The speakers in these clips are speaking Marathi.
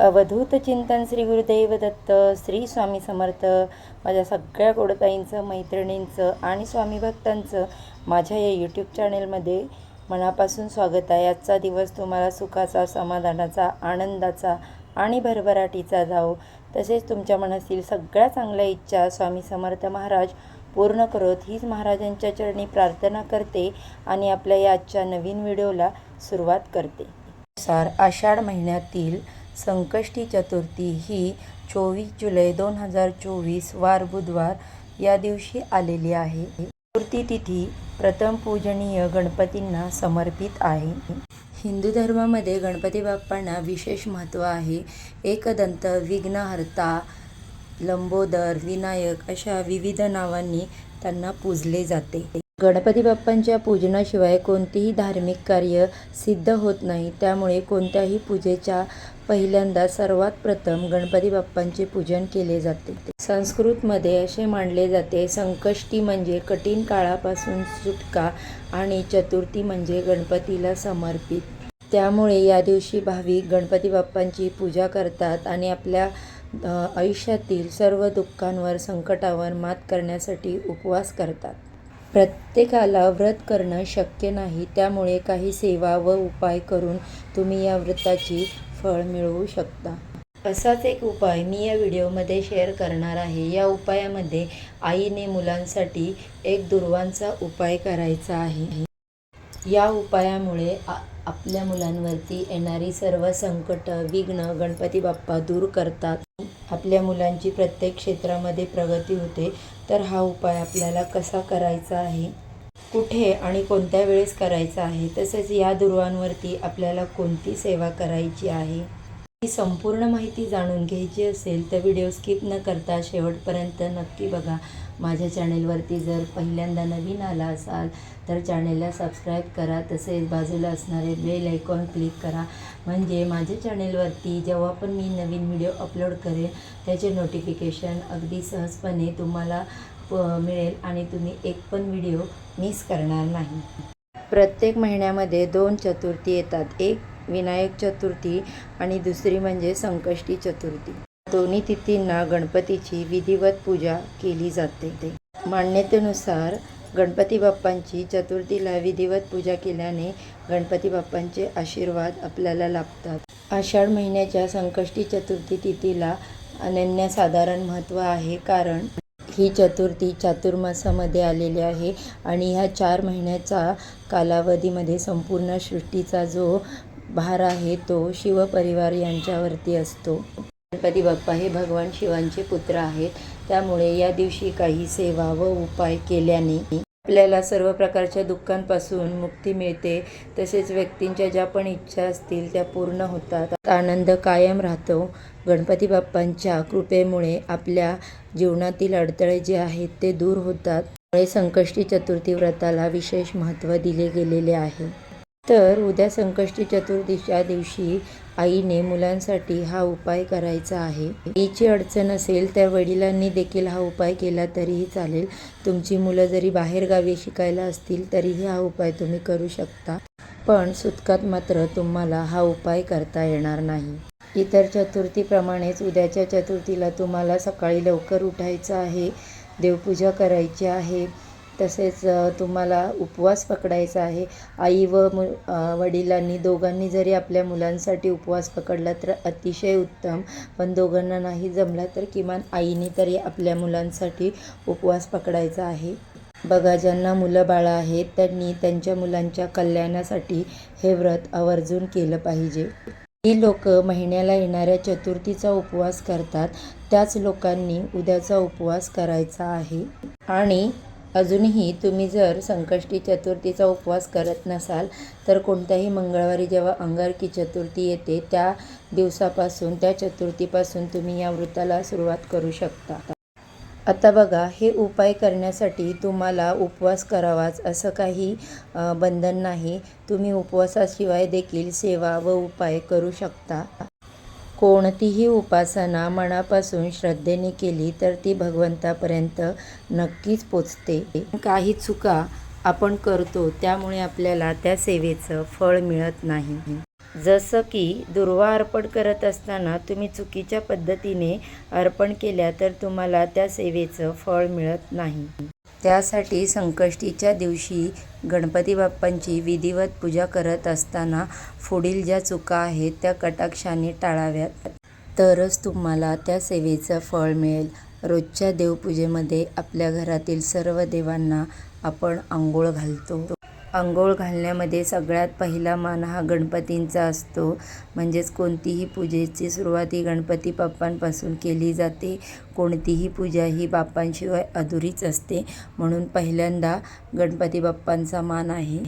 अवधूत चिंतन श्री गुरुदेव दत्त श्री स्वामी समर्थ माझ्या सगळ्या गोडताईंचं मैत्रिणींचं आणि स्वामी भक्तांचं माझ्या या यूट्यूब चॅनेलमध्ये मनापासून स्वागत आहे. आजचा दिवस तुम्हाला सुखाचा समाधानाचा आनंदाचा आणि भरभराटीचा जाओ तसेच तुमच्या मनातील सगळ्या चांगल्या इच्छा स्वामी समर्थ महाराज पूर्ण करत. हीच महाराजांच्या चरणी प्रार्थना करते आणि आपल्या या आजच्या नवीन व्हिडिओला सुरुवात करते. सार आषाढ महिन्यातील संकष्टी चतुर्थी ही चोवीस जुलै दोन हजार चोवीस वार बुधवार या दिवशी आलेली आहे. चतुर्थी तिथी प्रथम पूजनीय गणपतींना समर्पित आहे. हिंदू धर्मामध्ये गणपती बाप्पांना विशेष महत्त्व आहे. एकदंत विघ्नहर्ता लंबोदर विनायक अशा विविध नावांनी त्यांना पूजले जाते. गणपती बाप्पांच्या पूजनाशिवाय कोणतेही धार्मिक कार्य सिद्ध होत नाही. त्यामुळे कोणत्याही पूजेच्या पहिल्यांदा सर्वात प्रथम गणपती बाप्पांचे पूजन केले जाते. संस्कृतमध्ये असे मानले जाते संकष्टी म्हणजे कठीण काळापासून सुटका आणि चतुर्थी म्हणजे गणपतीला समर्पित. त्यामुळे या दिवशी भाविक गणपती बाप्पांची पूजा करतात आणि आपल्या आयुष्यातील सर्व दुःखांवर संकटावर मात करण्यासाठी उपवास करतात. प्रत्येकाला व्रत करणं शक्य नाही त्यामुळे काही सेवा व उपाय करून तुम्ही या व्रताची फळ मिळवू शकता. असाच एक उपाय मी या व्हिडिओमध्ये शेअर करणार आहे. या उपायामध्ये आईने मुलांसाठी एक दुर्वांचा उपाय करायचा आहे. या उपायामुळे आ आपल्या मुलांवरती येणारी सर्व संकट विघ्न गणपती बाप्पा दूर करतात. आपल्या मुलांची प्रत्येक क्षेत्रामध्ये प्रगती होते. तर हा उपाय आपल्याला कसा करायचा आहे? कुठे आणि कोणत्या वेळेस करायचा आहे? तसेच या दुर्वांवरती आपल्याला कोणती सेवा करायची आहे? ही संपूर्ण माहिती जाणून घ्यायची असेल तर व्हिडिओ स्किप न करता शेवटपर्यंत नक्की बघा. माझ्या चॅनेलवरती जर पहिल्यांदा नवीन आला असाल तर चॅनेलला सबस्क्राईब करा. तसेच बाजूला असणारे बेल आयकॉन क्लिक करा. म्हणजे माझ्या चॅनेलवरती जेव्हा पण मी नवीन व्हिडिओ अपलोड करेन त्याचे नोटिफिकेशन अगदी सहजपणे तुम्हाला प मिळेल आणि तुम्ही एक पण व्हिडिओ मिस करणार नाही. प्रत्येक महिन्यामध्ये दोन चतुर्थी येतात. एक विनायक चतुर्थी आणि दुसरी म्हणजे संकष्टी चतुर्थी. दोन्ही तिथींना गणपतीची विधिवत पूजा केली जाते. मान्यतेनुसार गणपती बाप्पांची चतुर्थीला विधिवत पूजा केल्याने गणपती बाप्पांचे आशीर्वाद आपल्याला लाभतात. आषाढ महिन्याच्या संकष्टी चतुर्थी तिथीला अनन्यसाधारण महत्त्व आहे कारण ही चतुर्थी चातुर्मासामध्ये आलेली आहे आणि ह्या चार महिन्याचा कालावधीमध्ये संपूर्ण सृष्टीचा जो भार आहे तो शिवपरिवार यांच्यावरती असतो. गणपती बाप्पा हे भगवान शिवांचे पुत्र आहेत. त्यामुळे या दिवशी काही सेवा व उपाय केल्याने आपल्याला सर्व प्रकारच्या दुःखांपासून मुक्ती मिळते. तसेच व्यक्तींच्या ज्या पण इच्छा असतील त्या पूर्ण होतात. आनंद कायम राहतो. गणपती बाप्पांच्या कृपेमुळे आपल्या जीवनातील अडथळे जे आहेत ते दूर होतात. त्यामुळे संकष्टी चतुर्थी व्रताला विशेष महत्त्व दिले गेलेले आहे. तर उद्या संकष्टी चतुर्थीच्या दिवशी आईने मुलांसाठी हा उपाय करायचा आहे. आईची अडचण असेल त्या वडिलांनी देखील हा उपाय केला तरीही चालेल. तुमची मुलं जरी बाहेरगावी शिकायला असतील तरीही हा उपाय तुम्ही करू शकता. पण सुतकात मात्र तुम्हाला हा उपाय करता येणार नाही. इतर चतुर्थीप्रमाणेच उद्याच्या चतुर्थीला तुम्हाला सकाळी लवकर उठायचं आहे. देवपूजा करायची आहे. तसेच तुम्हाला उपवास पकडायचा आहे. आई व मु वडिलांनी दोघांनी जरी आपल्या मुलांसाठी उपवास पकडला तर अतिशय उत्तम. पण दोघांना नाही जमला तर किमान आईने तरी आपल्या मुलांसाठी उपवास पकडायचा आहे. बघा ज्यांना मुलं बाळं आहेत त्यांनी त्यांच्या मुलांच्या कल्याणासाठी हे व्रत आवर्जून केलं पाहिजे. ही लोक महिन्याला येणाऱ्या चतुर्थीचा उपवास करतात. त्याच लोकांनी उद्याचा उपवास करायचा आहे. आणि अजूनही तुम्ही जर संकष्टी चतुर्थीचा उपवास करत नसाल तर कोणत्याही मंगळवारी जेव्हा अंगारकी चतुर्थी येते त्या दिवसापासून त्या चतुर्थीपासून तुम्ही या व्रताला सुरुवात करू शकता. आता बघा हे उपाय करण्यासाठी तुम्हाला उपवास करावाच असं काही बंधन नाही. तुम्ही उपवासाशिवाय देखील सेवा व उपाय करू शकता. कोणतीही उपासना मनापासून श्रद्धेने केली तर ती भगवंतापर्यंत नक्कीच पोचते. काही चुका आपण करतो त्यामुळे आपल्याला त्या सेवेचं फळ मिळत नाही. जसं की दुर्वा अर्पण करत असताना तुम्ही चुकीच्या पद्धतीने अर्पण केल्या तर तुम्हाला त्या सेवेचं फळ मिळत नाही. त्यासाठी संकष्टीच्या दिवशी गणपती बाप्पांची विधिवत पूजा करत असताना पुढील ज्या चुका आहेत त्या कटाक्षाने टाळाव्यात. तरच तुम्हाला त्या सेवेचं फळ मिळेल. रोजच्या देवपूजेमध्ये आपल्या घरातील सर्व देवांना आपण आंघोळ घालतो. आंघोळ घालण्यामध्ये सगळ्यात पहिला मान हा गणपतींचा असतो. म्हणजेच कोणतीही पूजेची सुरुवात ही गणपती बाप्पांपासून केली जाते. कोणतीही पूजा ही बाप्पांशिवाय अधुरीच असते. म्हणून पहिल्यांदा गणपती बाप्पांचा मान आहे.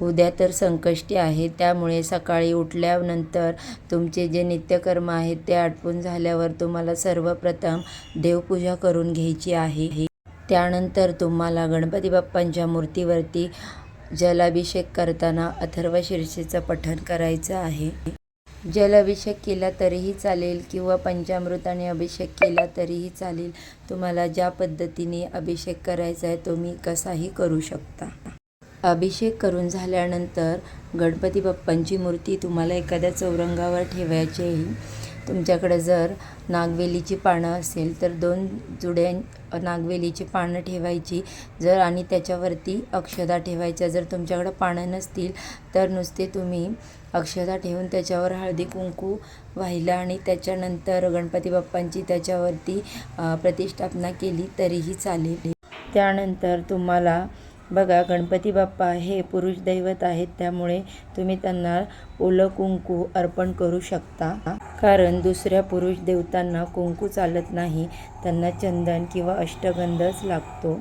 उद्या तर संकष्टी आहे. त्यामुळे सकाळी उठल्यानंतर तुमचे जे नित्यकर्म आहेत ते आटपून झाल्यावर तुम्हाला सर्वप्रथम देवपूजा करून घ्यायची आहे. त्यानंतर तुम्हाला गणपती बाप्पांच्या मूर्तीवरती जलाभिषेक करताना अथर्व शीर्षेचं पठण करायचं आहे. जलाभिषेक केला तरीही चालेल किंवा पंचामृताने अभिषेक केला तरीही चालेल. तुम्हाला ज्या पद्धतीने अभिषेक करायचा आहे तुम्ही कसाही करू शकता. अभिषेक करून झाल्यानंतर गणपती बाप्पांची मूर्ती तुम्हाला एखाद्या चौरंगावर ठेवायची आहे. तुमच्याकडे जर नागवेलीची पानं असेल तर दोन जुड्या नागवेलीची पानं ठेवायची. जर आणि त्याच्यावरती अक्षदा ठेवायच्या. जर तुमच्याकडं पानं नसतील तर नुसते तुम्ही अक्षदा ठेवून त्याच्यावर हळदी कुंकू वाहिलं आणि त्याच्यानंतर गणपती बाप्पांची त्याच्यावरती प्रतिष्ठापना केली तरीही चालेल. त्यानंतर तुम्हाला बघा गणपती बाप्पा हे पुरुष दैवत आहेत त्यामुळे तुम्ही त्यांना ओलं कुंकू अर्पण करू शकता. कारण दुसऱ्या पुरुष देवतांना कुंकू चालत नाही त्यांना चंदन किंवा अष्टगंधच लागतो.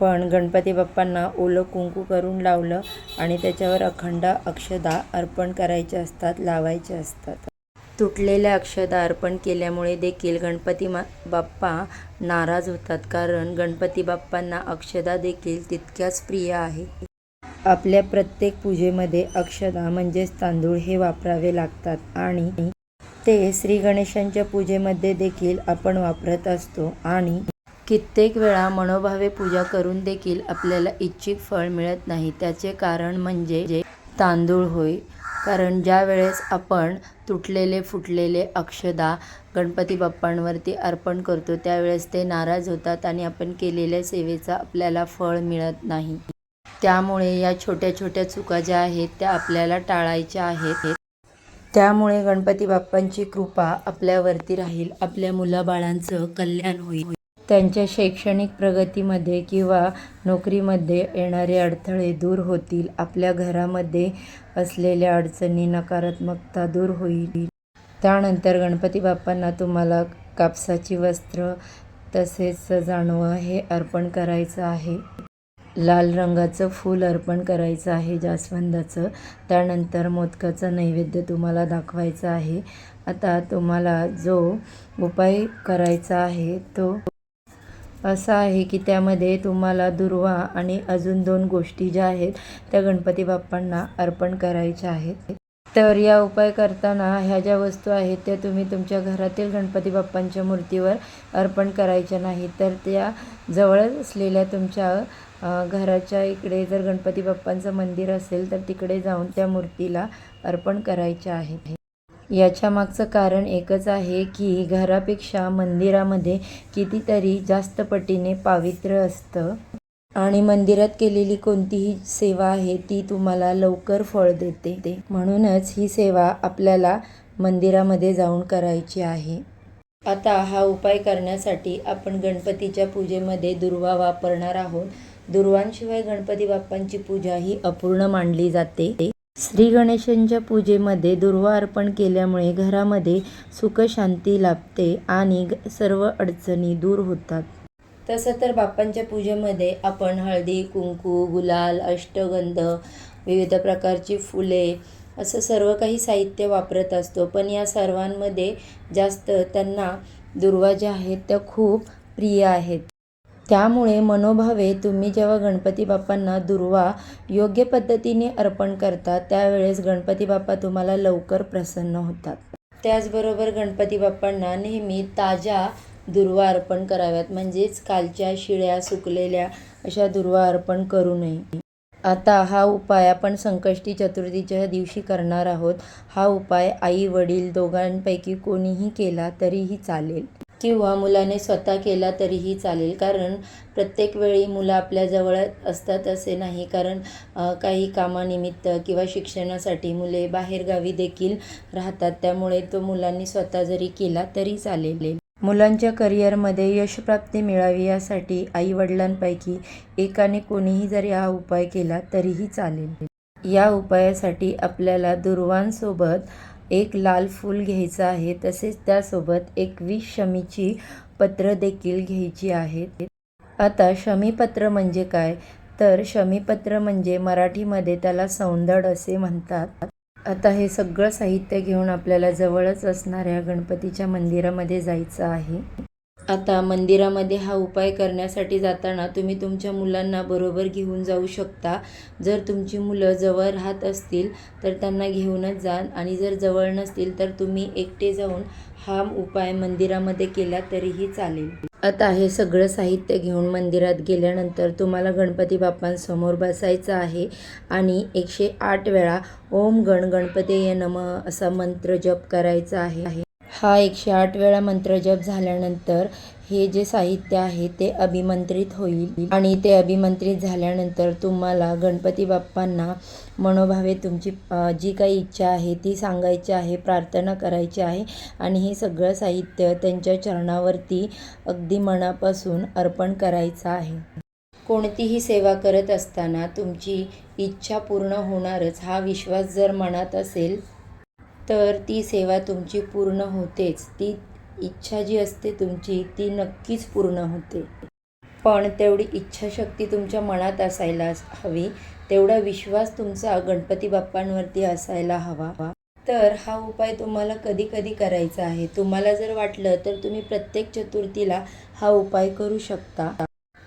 पण गणपती बाप्पांना ओलं कुंकू करून लावलं आणि त्याच्यावर अखंड अक्षदा अर्पण करायचे असतात लावायचे असतात. तुटलेल्या अक्षदा अर्पण केल्यामुळे देखील गणपती मा बाप्पा नाराज होतात. कारण गणपती बाप्पांना अक्षदा देखील तितक्याच प्रिय आहे. आपल्या प्रत्येक पूजेमध्ये अक्षदा म्हणजेच तांदूळ हे वापरावे लागतात आणि ते श्री गणेशांच्या पूजेमध्ये देखील आपण वापरत असतो आणि कित्येक वेळा मनोभावे पूजा करून देखील आपल्याला इच्छित फळ मिळत नाही. त्याचे कारण म्हणजे जे तांदूळ होय. कारण ज्या वेळेस आपण तुटलेले फुटलेले अक्षदा गणपती बाप्पांवरती अर्पण करतो त्यावेळेस ते नाराज होतात आणि आपण केलेल्या सेवेचा आपल्याला फळ मिळत नाही. त्यामुळे या छोट्या छोट्या चुका ज्या आहेत त्या आपल्याला टाळायच्या आहेत. त्यामुळे गणपती बाप्पांची कृपा आपल्यावरती राहील आपल्या मुलाबाळांचं कल्याण होईल. त्यांच्या शैक्षणिक प्रगतीमध्ये किंवा नोकरीमध्ये येणारे अडथळे दूर होतील. आपल्या घरामध्ये असलेल्या अडचणी नकारात्मकता दूर होईल. त्यानंतर गणपती बाप्पांना तुम्हाला कापसाची वस्त्र तसेच जाणवं हे अर्पण करायचं आहे. लाल रंगाचं फूल अर्पण करायचं आहे जास्वंदाचं. त्यानंतर मोदकाचं नैवेद्य तुम्हाला दाखवायचं आहे. आता तुम्हाला जो उपाय करायचा आहे तो असा आहे की त्यामध्ये तुम्हाला दुर्वा आणि अजून दोन गोष्टी ज्या आहेत त्या गणपती बाप्पांना अर्पण करायच्या आहेत. तर या उपाय करताना ह्या ज्या वस्तू आहेत त्या तुम्ही तुमच्या घरातील गणपती बाप्पांच्या मूर्तीवर अर्पण करायच्या नाही तर त्या जवळच असलेल्या तुमच्या घराच्या इकडे जर गणपती बाप्पांचं मंदिर असेल तर तिकडे जाऊन त्या मूर्तीला अर्पण करायच्या आहेत. याच्या मागचं कारण एकच आहे की घरापेक्षा मंदिरामध्ये कितीतरी जास्त पटीने पावित्र्य असतं. आणि मंदिरात केलेली कोणतीही सेवा आहे ती तुम्हाला लवकर फळ देते. ते म्हणूनच ही सेवा आपल्याला मंदिरामध्ये जाऊन करायची आहे. आता हा उपाय करण्यासाठी आपण गणपतीच्या पूजेमध्ये दुर्वा वापरणार आहोत. दुर्वांशिवाय गणपती बाप्पांची पूजा ही अपूर्ण मानली जाते. श्री गणेशांच्या पूजेमध्ये दुर्वा अर्पण केल्यामुळे घरामध्ये सुखशांती लाभते आणि ग- सर्व अडचणी दूर होतात. तसं तर बाप्पांच्या पूजेमध्ये आपण हळदी कुंकू गुलाल अष्टगंध विविध प्रकारची फुले असं सर्व काही साहित्य वापरत असतो. पण या सर्वांमध्ये जास्त त्यांना दुर्वा ज्या आहेत त्या खूप प्रिय आहेत. त्यामुळे मनोभावे तुम्ही जेव्हा गणपती बाप्पांना दुर्वा योग्य पद्धतीने अर्पण करता त्यावेळेस गणपती बाप्पा तुम्हाला लवकर प्रसन्न होतात. त्याचबरोबर गणपती बाप्पांना नेहमी ताज्या दुर्वा अर्पण कराव्यात म्हणजेच कालच्या शिळ्या सुकलेल्या अशा दुर्वा अर्पण करू नये. आता हा उपाय आपण संकष्टी चतुर्थीच्या दिवशी करणार आहोत. हा उपाय आई वडील दोघांपैकी कोणीही केला तरीही चालेल. किंवा मुलाने स्वतः केला तरीही चालेल. कारण प्रत्येक वेळी मुलं आपल्याजवळ असतात असे नाही. कारण काही कामानिमित्त किंवा शिक्षणासाठी मुले बाहेरगावी देखील राहतात. त्यामुळे तो मुलांनी स्वतः जरी केला तरी चालेल. मुलांच्या करिअरमध्ये यशप्राप्ती मिळावी यासाठी आईवडिलांपैकी एकाने कोणीही जरी हा उपाय केला तरीही चालेल. या उपायासाठी आपल्याला दुर्वांसोबत एक लाल फूल घ्यायचं आहे. तसेच त्यासोबत एक वीस शमीची पत्र देखील घ्यायची आहेत आता शमीपत्र म्हणजे काय? तर शमीपत्र म्हणजे मराठीमध्ये त्याला सौंदड असे म्हणतात. आता हे सगळं साहित्य घेऊन आपल्याला जवळच असणाऱ्या गणपतीच्या मंदिरामध्ये जायचं आहे. आता मंदिरामध्ये हा उपाय करण्यासाठी जाताना तुम्ही तुमच्या मुलांना बरोबर घेऊन जाऊ शकता. जर तुमची मुलं जवळ राहत असतील तर त्यांना घेऊनच जा. आणि जर जवळ नसतील तर तुम्ही एकटे जाऊन हा उपाय मंदिरामध्ये केला तरीही चालेल. आता हे सगळं साहित्य घेऊन मंदिरात गेल्यानंतर तुम्हाला गणपती बाप्पांसमोर बसायचं आहे. आणि एकशे आठ वेळा ओम गण गणपती नम असा मंत्र जप करायचा आहे. हा एकशे आठ वेळा मंत्रजप झाल्यानंतर हे जे साहित्य आहे ते अभिमंत्रित होईल. आणि ते अभिमंत्रित झाल्यानंतर तुम्हाला गणपती बाप्पांना मनोभावे तुमची जी काही इच्छा आहे ती सांगायची आहे प्रार्थना करायची आहे. आणि हे सगळं साहित्य त्यांच्या चरणावरती अगदी मनापासून अर्पण करायचं आहे. कोणतीही सेवा करत असताना तुमची इच्छा पूर्ण होणारच हा विश्वास जर मनात असेल तर ती सेवा तुमची पूर्ण होतेच. ती इच्छा जी असते तुमची ती नक्कीच पूर्ण होते. पण तेवढी इच्छाशक्ती तुमच्या मनात असायला हवी. तेवढा विश्वास तुमचा गणपती बाप्पांवरती असायला हवा. तर हा उपाय तुम्हाला कधी कधी करायचा आहे. तुम्हाला जर वाटलं तर तुम्ही प्रत्येक चतुर्थीला हा उपाय करू शकता.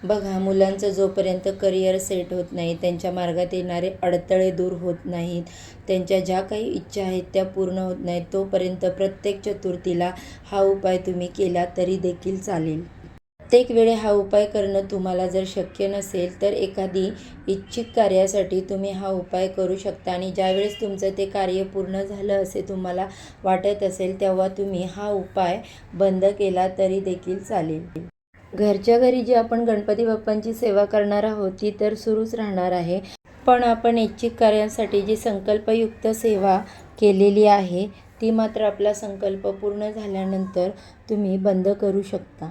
बघा मुलांचं जोपर्यंत करिअर सेट होत नाही त्यांच्या मार्गात येणारे अडथळे दूर होत नाहीत. त्यांच्या ज्या काही इच्छा आहेत त्या पूर्ण होत नाहीत. तोपर्यंत प्रत्येक चतुर्थीला हा उपाय तुम्ही केला तरी देखील चालेल. प्रत्येक वेळे हा उपाय करणं तुम्हाला जर शक्य नसेल तर एखादी इच्छित कार्यासाठी तुम्ही हा उपाय करू शकता. आणि ज्यावेळेस तुमचं ते कार्य पूर्ण झालं असे तुम्हाला वाटत असेल तेव्हा तुम्ही हा उपाय बंद केला तरी देखील चालेल. घरच्या घरी जी आपण गणपती बाप्पांची सेवा करणार आहोत ती तर सुरूच राहणार आहे. पण आपण ऐच्छिक कार्यांसाठी जी संकल्पयुक्त सेवा केलेली आहे ती मात्र आपला संकल्प पूर्ण झाल्यानंतर तुम्ही बंद करू शकता.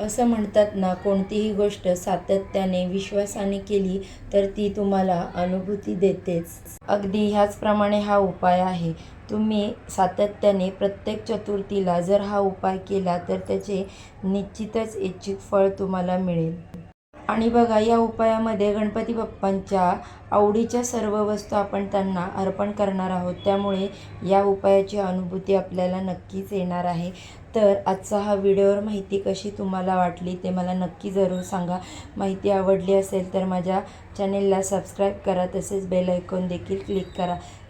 असं म्हणतात ना कोणतीही गोष्ट सातत्याने विश्वासाने केली तर ती तुम्हाला अनुभूती देतेच. अगदी ह्याचप्रमाणे हा उपाय आहे. तुम्ही सातत्याने प्रत्येक चतुर्थीला जर हा उपाय केला तर त्याचे निश्चितच इच्छित फळ तुम्हाला मिळेल. आणि बघा या उपायामध्ये गणपती बाप्पांच्या आवडीच्या सर्व वस्तू आपण त्यांना अर्पण करणार आहोत. त्यामुळे या उपायाची अनुभूती आपल्याला नक्कीच येणार आहे. तर आजचा हा व्हिडिओवर माहिती कशी तुम्हाला वाटली ते मला नक्की जरूर सांगा. माहिती आवडली असेल तर माझ्या चॅनेलला सबस्क्राईब करा तसेच बेल ऐकून देखील क्लिक करा.